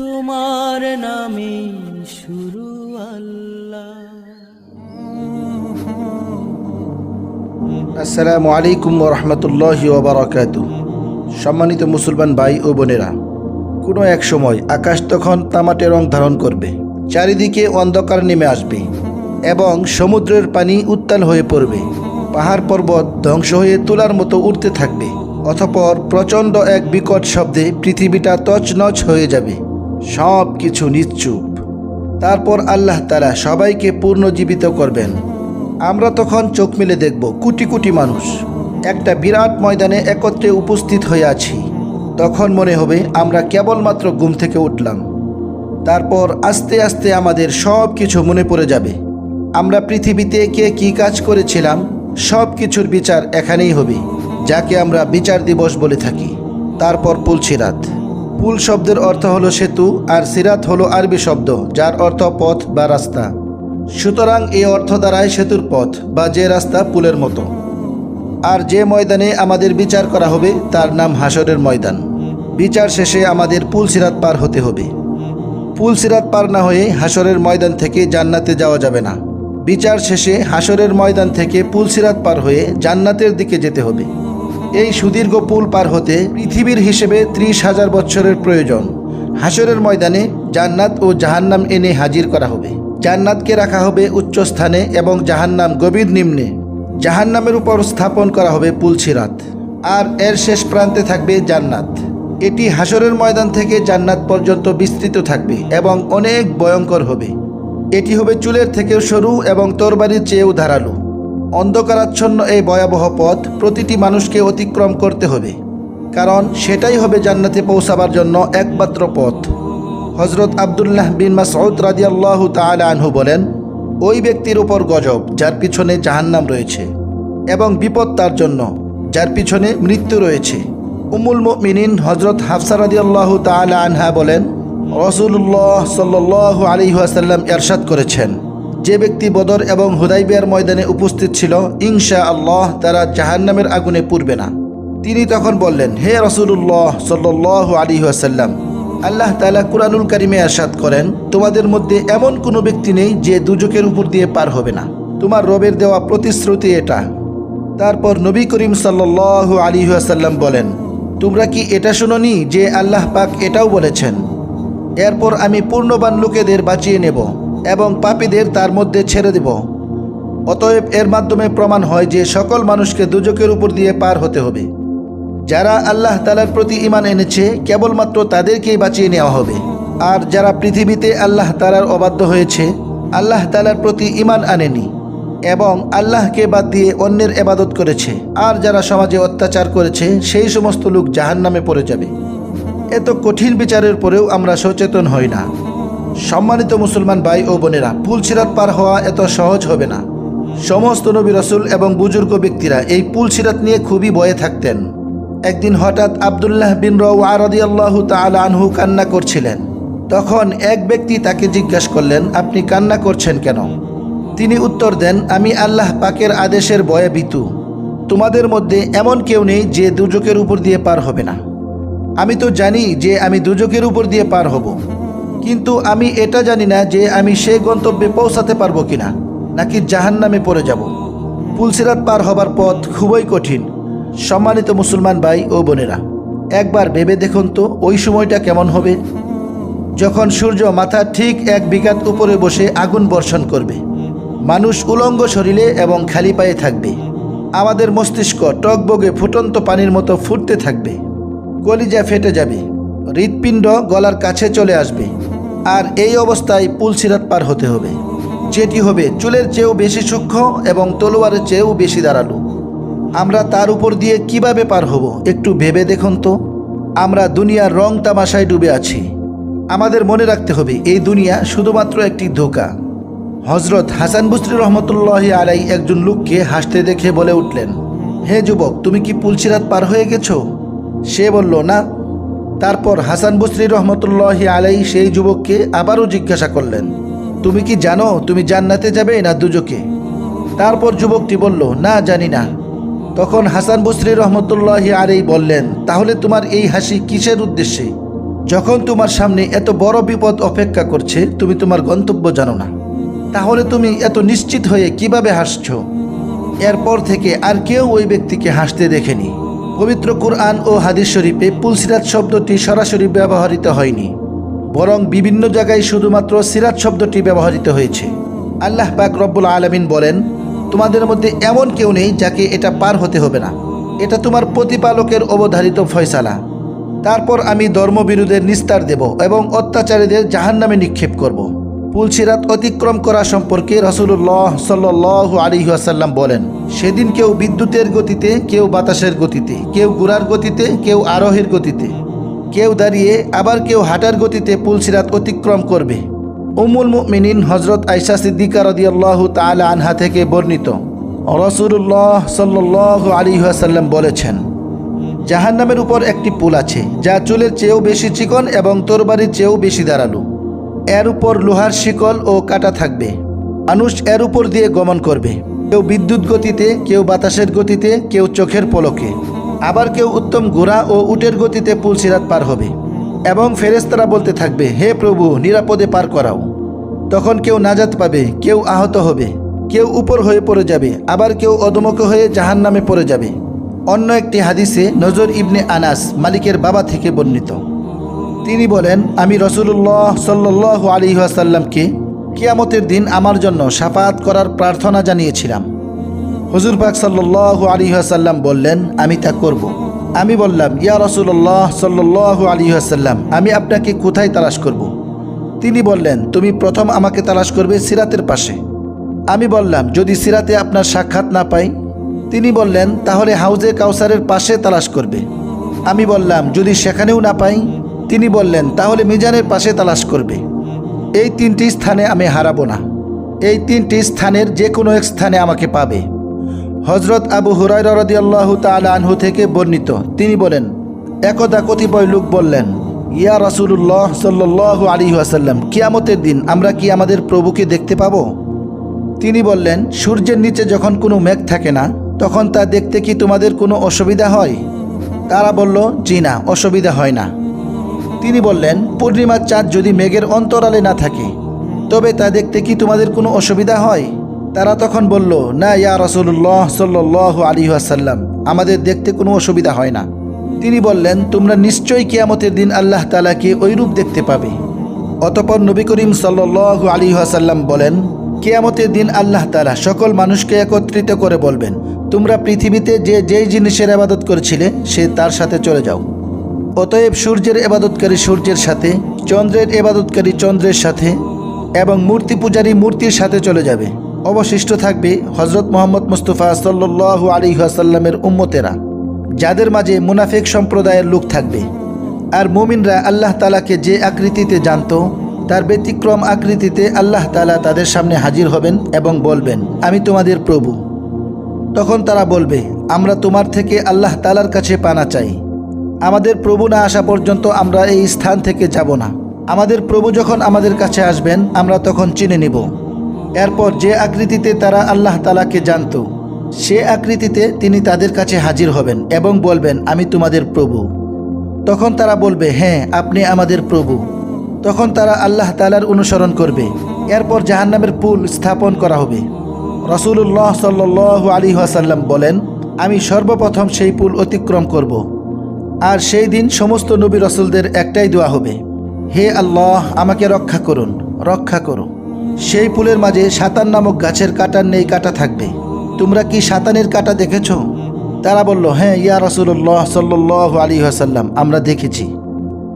তোমার নামে শুরু আল্লাহ। আসসালামু আলাইকুম রহমতুল্লাহ ওবরাকাতু সম্মানিত মুসলমান ভাই ও বোনেরা, কোনো এক সময় আকাশ তখন তামাটে রং ধারণ করবে, চারিদিকে অন্ধকার নেমে আসবে এবং সমুদ্রের পানি উত্তাল হয়ে পড়বে, পাহাড় পর্বত ধ্বংস হয়ে তোলার মতো উঠতে থাকবে অথপর প্রচণ্ড এক বিকট শব্দে পৃথিবীটা তছনছ হয়ে যাবে। সব কিছু নিশ্চুপ। তারপর আল্লাহ তালা সবাইকে পুনর্জীবিত করবেন। আমরা তখন চোখ মেলে দেখব, কোটি কোটি মানুষ। একটা বিরাট ময়দানে একত্রে উপস্থিত হয়ে আছি। তখন মনে হবে আমরা কেবলমাত্র ঘুম থেকে উঠলাম। তারপর আস্তে আস্তে আমাদের সব কিছু মনে পড়ে যাবে। আমরা পৃথিবীতে কে কী কাজ করেছিলাম সব কিছুর বিচার এখানেই হবে, যাকে আমরা বিচার দিবস বলে থাকি। তারপর পুলছিরাত পুল শব্দের অর্থ হলো সেতু আর সিরাত হলো আরবি শব্দ, যার অর্থ পথ বা রাস্তা। সুতরাং এই অর্থ দ্বারায় সেতুর পথ বা যে রাস্তা পুলের মতো। আর যে ময়দানে আমাদের বিচার করা হবে, তার নাম হাসরের ময়দান। বিচার শেষে আমাদের পুল সিরাত পার হতে হবে। পুল সিরাত পার না হয়ে হাসরের ময়দান থেকে জান্নাতে যাওয়া যাবে না। বিচার শেষে হাসরের ময়দান থেকে পুল সিরাত পার হয়ে জান্নাতের দিকে যেতে হবে। এই সুদীর্ঘ পুল পার হতে পৃথিবীর হিসেবে ত্রিশ হাজার বছরের প্রয়োজন। হাসরের ময়দানে জান্নাত ও জাহান্নাম এনে হাজির করা হবে। জান্নাতকে রাখা হবে উচ্চ স্থানে এবং জাহান্নাম গভীর নিম্নে। জাহান্নামের উপর স্থাপন করা হবে পুলছিরাত আর এর শেষ প্রান্তে থাকবে জান্নাত। এটি হাসরের ময়দান থেকে জান্নাত পর্যন্ত বিস্তৃত থাকবে এবং অনেক ভয়ঙ্কর হবে। এটি হবে চুলের থেকেও সরু এবং তরবারির চেয়েও ধারালো। অন্ধকারাচ্ছন্ন এই ভয়াবহ পথ প্রতিটি মানুষকে অতিক্রম করতে হবে। কারণ সেটাই হবে জান্নাতে পৌঁছাবার জন্য একমাত্র পথ। হজরত আবদুল্লাহ বিন মাসউদ রাদিয়াল্লাহ তাআলা আনহু বলেন, ওই ব্যক্তির উপর গজব, যার পিছনে জাহান্নাম রয়েছে এবং বিপদ তার জন্য, যার পিছনে মৃত্যু রয়েছে। উমুল মিনিন হজরত হাফসা রাদিয়াল্লাহ তাআলা আনহা বলেন রসুল্লাহ সাল্লাহ আলিহাসাল্লাম এরশাদ করেছেন। যে ব্যক্তি বদর এবং হুদাইবিয়ার ময়দানে উপস্থিত ছিল ইনশা আল্লাহ তারা জাহান্নামের আগুনে পুড়বে না। তিনি তখন বললেন, হে রসুল্লাহ সাল্লাহ আলী আসাল্লাম আল্লাহ তালা কুরআনুল কারিমে আসাদ করেন, তোমাদের মধ্যে এমন কোনো ব্যক্তি নেই যে দুজকের উপর দিয়ে পার হবে না। তোমার রবের দেওয়া প্রতিশ্রুতি এটা। তারপর নবী করিম সাল্লাহ আলী আসাল্লাম বলেন, তোমরা কি এটা শুনোনি যে আল্লাহ পাক এটাও বলেছেন? এরপর আমি পূর্ণবান লোকেদের বাঁচিয়ে নেব। এবং পাপীদের তার মধ্যে ছেড়ে দেব। অতএব এর মাধ্যমে প্রমাণ হয় যে সকল মানুষকে দুজকের উপর দিয়ে পার হতে হবে। যারা আল্লাহ তালার প্রতি ইমান এনেছে, কেবলমাত্র তাদেরকেই বাঁচিয়ে নেওয়া হবে। আর যারা পৃথিবীতে আল্লাহ তালার অবাধ্য হয়েছে, আল্লাহ তালার প্রতি ইমান আনেনি এবং আল্লাহকে বাদ দিয়ে অন্যের এবাদত করেছে। আর যারা সমাজে অত্যাচার করেছে, সেই সমস্ত লোক জাহান নামে পড়ে যাবে। এত কঠিন বিচারের পরেও আমরা সচেতন হই না। সম্মানিত মুসলমান ভাই ও বোনেরা পুল সিরাত পার হওয়া এত সহজ হবে না। সমস্ত নবী রসুল এবং বুজুর্গ ব্যক্তিরা এই পুল সিরাত নিয়ে খুবই ভয়ে থাকতেন। একদিন হঠাৎ আবদুল্লাহ বিন রাদিয়াল্লাহু তাআলা আনহু কান্না করছিলেন। তখন এক ব্যক্তি তাকে জিজ্ঞাসা করলেন, আপনি কান্না করছেন কেন? তিনি উত্তর দেন, আমি আল্লাহ পাকের আদেশের ভয়ে ভীতু। তোমাদের মধ্যে এমন কেউ নেই যে দুজকের উপর দিয়ে পার হবে না। আমি তো জানি যে আমি দুজকের উপর দিয়ে পার হব। কিন্তু আমি এটা জানি না যে আমি সেই গন্তব্যে পৌঁছাতে পারব কিনা, নাকি জাহান নামে পড়ে যাব। পুলসিরাত পার হবার পথ খুবই কঠিন, সম্মানিত মুসলমান ভাই ও বোনেরা। একবার ভেবে দেখুন তো, ওই সময়টা কেমন হবে। যখন সূর্য মাথা ঠিক এক বিঘাত উপরে বসে আগুন বর্ষণ করবে। মানুষ উলঙ্গ শরীরে এবং খালি পায়ে থাকবে। আমাদের মস্তিষ্ক টকবগে ফুটন্ত পানির মতো ফুটতে থাকবে। কলিজা ফেটে যাবে। হৃৎপিণ্ড গলার কাছে চলে আসবে। আর এই অবস্থায় পুলসিরাত পার হতে হবে। যেটি হবে চুলের চেয়েও বেশি সূক্ষ্ম এবং তলোয়ারের চেয়েও বেশি দাঁড়াল। আমরা তার উপর দিয়ে কীভাবে পার হব একটু ভেবে দেখুন তো। আমরা দুনিয়ার রং তামাশায় ডুবে আছি। আমাদের মনে রাখতে হবে এই দুনিয়া শুধুমাত্র একটি ধোকা। হজরত হাসান বুসরি রহমতুল্লাহ আলাই একজন লোককে হাসতে দেখে বলে উঠলেন, হে যুবক, তুমি কি পুলসিরাত পার হয়ে গেছো? সে বলল, না। তারপর হাসান বুসরি রহমতুল্লাহ আলাই সেই যুবককে আবারও জিজ্ঞাসা করলেন, তুমি কি জানো তুমি জান্নাতে যাবে না দুজকে? তারপর যুবকটি বলল, না, জানি না। তখন হাসান বসরি রহমতুল্লাহ আলাই বললেন, তাহলে তোমার এই হাসি কিসের উদ্দেশ্যে? যখন তোমার সামনে এত বড় বিপদ অপেক্ষা করছে, তুমি তোমার গন্তব্য জানো না। তাহলে তুমি এত নিশ্চিত হয়ে কীভাবে হাসছ? এরপর থেকে আর কেউ ওই ব্যক্তিকে হাসতে দেখেনি। পবিত্র কুরআন ও হাদিস শরীফে পুলসিরাত শব্দটি সরাসরি ব্যবহৃত হয়নি, বরং বিভিন্ন জায়গায় শুধুমাত্র সিরাত শব্দটি ব্যবহৃত হয়েছে। আল্লাহ পাক রব্বুল আলমিন বলেন, তোমাদের মধ্যে এমন কেউ নেই যাকে এটা পার হতে হবে না। এটা তোমার প্রতিপালকের অবধারিত ফয়সালা। তারপর আমি ধর্মবিরোধের নিস্তার দেব এবং অত্যাচারীদের জাহান্নামে নিক্ষেপ করব। পুলসিরাত অতিক্রম করা সম্পর্কে রসুল্লাহ সাল্লাহ আসাল্লাম বলেন, সেদিন কেউ বিদ্যুতের গতিতে, কেউ বাতাসের গতিতে, কেউ গুড়ার গতিতে, কেউ আরোহের গতিতে, কেউ দাঁড়িয়ে আবার কেউ হাঁটার গতিতে পুলসিরাত অতিক্রম করবে। উমুল মুমিনিন হজরত আইসা সিদ্দিকা রদিয়াল্লাহ তালা আনহা থেকে বর্ণিত রসুল্লাহ সাল্লাহ আসাল্লাম বলেছেন, জাহান্নামের উপর একটি পুল আছে, যা চুলের চেয়েও বেশি চিকন এবং তরবারির চেয়েও বেশি দাঁড়াল এর উপর লোহার শিকল ও কাটা থাকবে। মানুষ এর উপর দিয়ে গমন করবে। কেউ বিদ্যুৎ গতিতে, কেউ বাতাসের গতিতে, কেউ চোখের পলকে। আবার কেউ উত্তম ঘোড়া ও উটের গতিতে পুলসিরাত পার হবে। এবং ফেরেস্তারা বলতে থাকবে, হে প্রভু, নিরাপদে পার করাও। তখন কেউ নাজাত পাবে, কেউ আহত হবে। কেউ উপর হয়ে পড়ে যাবে, আবার কেউ অদমক হয়ে জাহান নামে পড়ে যাবে। অন্য একটি হাদিসে নজর ইবনে আনাস, মালিকের বাবা থেকে বর্ণিত। তিনি বলেন, আমি রসুল্লাহ সাল্লাহ আলী আসাল্লামকে কিয়ামতের দিন আমার জন্য সাফাত করার প্রার্থনা জানিয়েছিলাম। হুজুর পাক সাল্লাহ আলী আসাল্লাম বললেন, আমি তা করব। আমি বললাম, ইয়া রসুল্লাহ সাল্লাহ আলী আসাল্লাম আমি আপনাকে কোথায় তালাশ করব। তিনি বললেন, তুমি প্রথম আমাকে তালাশ করবে সিরাতের পাশে। আমি বললাম, যদি সিরাতে আপনার সাক্ষাৎ না পাই? তিনি বললেন, তাহলে হাউজে কাউসারের পাশে তালাশ করবে। আমি বললাম, যদি সেখানেও না পাই? তিনি বললেন, তাহলে মিজানের পাশে তালাশ করবে। এই তিনটি স্থানে আমি হারাবো না। এই তিনটি স্থানের যে কোনো এক স্থানে আমাকে পাবে। হজরত আবু হুরাই রদিয়াল্লাহ তাল আনহু থেকে বর্ণিত, তিনি বলেন, একদা কতিপয় লোক বললেন, ইয়া রাসুল্লাহ সাল্লাহ আলী আসাল্লাম কিয়ামতের দিন আমরা কি আমাদের প্রভুকে দেখতে পাবো? তিনি বললেন, সূর্যের নিচে যখন কোনো মেঘ থাকে না, তখন তা দেখতে কি তোমাদের কোনো অসুবিধা হয়? তারা বলল, জি না, অসুবিধা হয় না। তিনি বললেন, পূর্ণিমার চাঁদ যদি মেঘের অন্তরালে না থাকে, তবে তা দেখতে কি তোমাদের কোনো অসুবিধা হয়? তারা তখন বলল, না, ইয়া রসুল্লাহ সাল্লাহ আলী আসাল্লাম আমাদের দেখতে কোনো অসুবিধা হয় না। তিনি বললেন, তোমরা নিশ্চয়ই কিয়ামতের দিন আল্লাহ তালাকে ওইরূপ দেখতে পাবে। অতপর নবী করিম সাল্লাহ আলী আসাল্লাম বলেন, কেয়ামতের দিন আল্লাহ তালা সকল মানুষকে একত্রিত করে বলবেন, তোমরা পৃথিবীতে যে যেই জিনিসের আবাদত করেছিলে, সে তার সাথে চলে যাও। অতএব সূর্যের এবাদতকারী সূর্যের সাথে, চন্দ্রের এবাদতকারী চন্দ্রের সাথে এবং মূর্তি পূজারী মূর্তির সাথে চলে যাবে। অবশিষ্ট থাকবে হজরত মোহাম্মদ মুস্তফা সাল্লু আলী আসাল্লামের উম্মতেরা, যাদের মাঝে মুনাফেক সম্প্রদায়ের লোক থাকবে। আর মুমিনরা আল্লাহ তালাকে যে আকৃতিতে জানত, তার ব্যতিক্রম আকৃতিতে আল্লাহ তালা তাদের সামনে হাজির হবেন এবং বলবেন, আমি তোমাদের প্রভু। তখন তারা বলবে, আমরা তোমার থেকে আল্লাহ তালার কাছে পানা চাই। আমাদের প্রভু না আসা পর্যন্ত আমরা এই স্থান থেকে যাব না। আমাদের প্রভু যখন আমাদের কাছে আসবেন, আমরা তখন চিনে নিব। এরপর যে আকৃতিতে তারা আল্লাহ তালাকে জানত, সে আকৃতিতে তিনি তাদের কাছে হাজির হবেন এবং বলবেন, আমি তোমাদের প্রভু। তখন তারা বলবে হ্যাঁ আপনি আমাদের প্রভু। তখন তারা আল্লাহ তালার অনুসরণ করবে। এরপর জাহান্নামের পুল স্থাপন করা হবে। রসুল্লাহ সাল্লাহ আলী আসাল্লাম বলেন, আমি সর্বপ্রথম সেই পুল অতিক্রম করব। আর সেই দিন সমস্ত নবী রসুলদের একটাই দোয়া হবে। হে আল্লাহ, আমাকে রক্ষা করুন, রক্ষা করো। সেই পুলের মাঝে সাতান নামক গাছের কাটার নেই কাটা থাকবে। তোমরা কি সাতানের কাটা দেখেছ? তারা বলল হ্যাঁ ইয়া রসুল্লাহ সাল্লাহ আলী আসাল্লাম আমরা দেখেছি।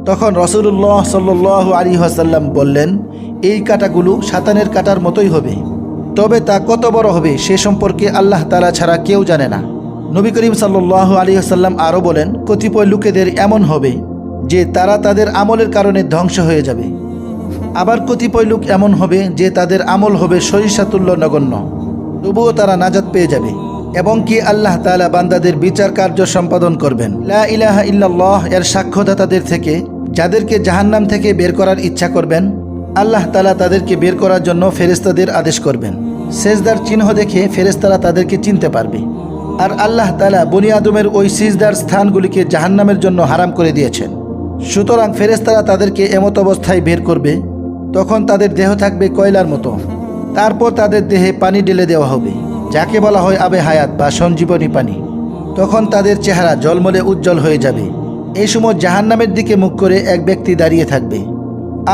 তখন রসুল্লাহ সাল্লাহ আলী আসাল্লাম বললেন, এই কাটাগুলো সাতানের কাটার মতোই হবে। তবে তা কত বড় হবে, সে সম্পর্কে আল্লাহ তালা ছাড়া কেউ জানে না। নবী করিম সাল্লাহ আলী আসাল্লাম আরও বলেন, কতিপয় লোকেদের এমন হবে যে তারা তাদের আমলের কারণে ধ্বংস হয়ে যাবে। আবার কতিপয় লোক এমন হবে যে তাদের আমল হবে সরিষাতুল্য নগণ্য। তবুও তারা নাজাত পেয়ে যাবে এবং কি আল্লাহ তালা বান্দাদের বিচার কার্য সম্পাদন করবেন। লা ইলাহা ইল্লাল্লাহ এর সাক্ষ্যদাতাদের থেকে, যাদেরকে জাহান্নাম থেকে বের করার ইচ্ছা করবেন, আল্লাহ তালা তাদেরকে বের করার জন্য ফেরেস্তাদের আদেশ করবেন। সেজদার চিহ্ন দেখে ফেরেস্তারা তাদেরকে চিনতে পারবে। আর আল্লাহ তালা বনি আদমের ওই সিজদার স্থানগুলিকে জাহান্নামের জন্য হারাম করে দিয়েছেন। সুতরাং ফেরেস্তারা তাদেরকে এমত অবস্থায় বের করবে, তখন তাদের দেহ থাকবে কয়লার মতো। তারপর তাদের দেহে পানি ঢেলে দেওয়া হবে, যাকে বলা হয় আবে হায়াত বা সঞ্জীবনী পানি। তখন তাদের চেহারা জলমলে উজ্জ্বল হয়ে যাবে। এই সময় জাহান্নামের দিকে মুখ করে এক ব্যক্তি দাঁড়িয়ে থাকবে।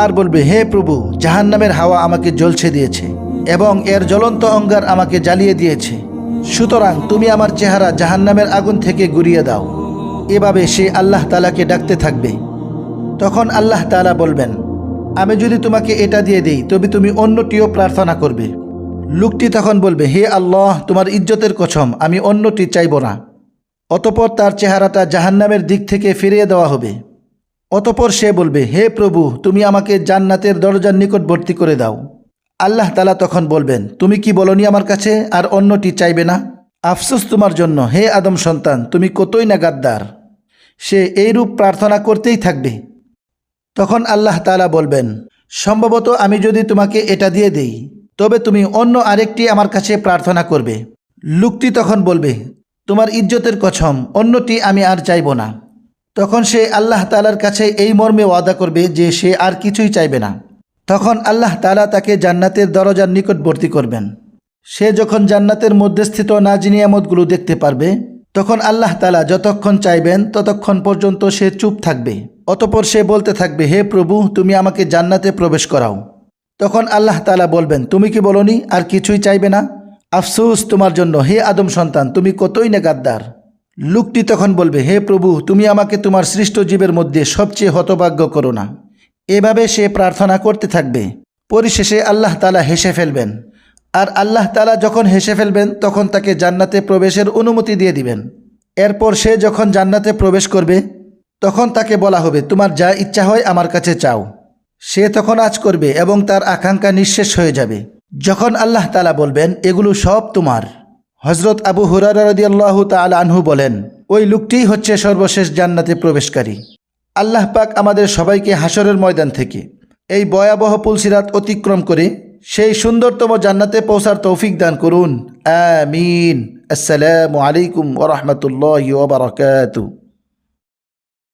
আর বলবে, হে প্রভু, জাহান্নামের হাওয়া আমাকে জ্বলছে দিয়েছে এবং এর জ্বলন্ত অঙ্গার আমাকে জ্বালিয়ে দিয়েছে। সুতরাং তুমি আমার চেহারা জাহান্নামের আগুন থেকে গুড়িয়ে দাও। এভাবে সে আল্লাহ তালাকে ডাকতে থাকবে। তখন আল্লাহ তালা বলবেন, আমি যদি তোমাকে এটা দিয়ে দিই, তবে তুমি অন্যটিও প্রার্থনা করবে। লোকটি তখন বলবে, হে আল্লাহ, তোমার ইজ্জতের কসম, আমি অন্যটি চাইব না। অতপর তার চেহারাটা জাহান্নামের দিক থেকে ফিরিয়ে দেওয়া হবে। অতপর সে বলবে, হে প্রভু, তুমি আমাকে জান্নাতের দরজার নিকটবর্তী করে দাও। আল্লাহ তালা তখন বলবেন, তুমি কি বলনি আমার কাছে? আর অন্যটি চাইবে না? আফসোস তোমার জন্য, হে আদম সন্তান, তুমি কতই না গাদ্দার? সে এইরূপ প্রার্থনা করতেই থাকবে। তখন আল্লাহ তালা বলবেন, সম্ভবত আমি যদি তোমাকে এটা দিয়ে দেই, তবে তুমি অন্য আরেকটি আমার কাছে প্রার্থনা করবে। লোকটি তখন বলবে, তোমার ইজ্জতের কছম, অন্যটি আমি আর চাইব না। তখন সে আল্লাহ তালার কাছে এই মর্মে ওয়াদা করবে যে সে আর কিছুই চাইবে না। তখন আল্লাহ তালা তাকে জান্নাতের দরজার নিকটবর্তী করবেন। সে যখন জান্নাতের মধ্যস্থিত নাজিনিয়ামতগুলো দেখতে পারবে, তখন আল্লাহ তালা যতক্ষণ চাইবেন ততক্ষণ পর্যন্ত সে চুপ থাকবে। অতপর সে বলতে থাকবে, হে প্রভু, তুমি আমাকে জান্নাতে প্রবেশ করাও। তখন আল্লাহ তালা বলবেন, তুমি কি বলনি, আর কিছুই চাইবে না? আফসোস তোমার জন্য, হে আদম সন্তান, তুমি কতই না গাদ্দার? লোকটি তখন বলবে, হে প্রভু, তুমি আমাকে তোমার সৃষ্ট জীবের মধ্যে সবচেয়ে হতভাগ্য করো না। এভাবে সে প্রার্থনা করতে থাকবে। পরিশেষে আল্লাহ তালা হেসে ফেলবেন। আর আল্লাহ তালা যখন হেসে ফেলবেন, তখন তাকে জান্নাতে প্রবেশের অনুমতি দিয়ে দিবেন। এরপর সে যখন জান্নাতে প্রবেশ করবে, তখন তাকে বলা হবে, তোমার যা ইচ্ছা হয় আমার কাছে চাও। সে তখন আজ করবে এবং তার আকাঙ্ক্ষা নিঃশেষ হয়ে যাবে। যখন আল্লাহ তালা বলবেন, এগুলো সব তোমার। হজরত আবু হুরারদিয়াল্লাহ তালা আনহু বলেন, ওই লোকটিই হচ্ছে সর্বশেষ জান্নাতে প্রবেশকারী। আল্লাহ পাক আমাদের সবাইকে হাসরের ময়দান থেকে এই ভয়াবহ পুলসিরাত অতিক্রম করে সেই সুন্দরতম জান্নাতে পৌঁছার তৌফিক দান করুন। আমিন। আসসালামু আলাইকুম ওরহমতুল্লাহ ওবরাকাতু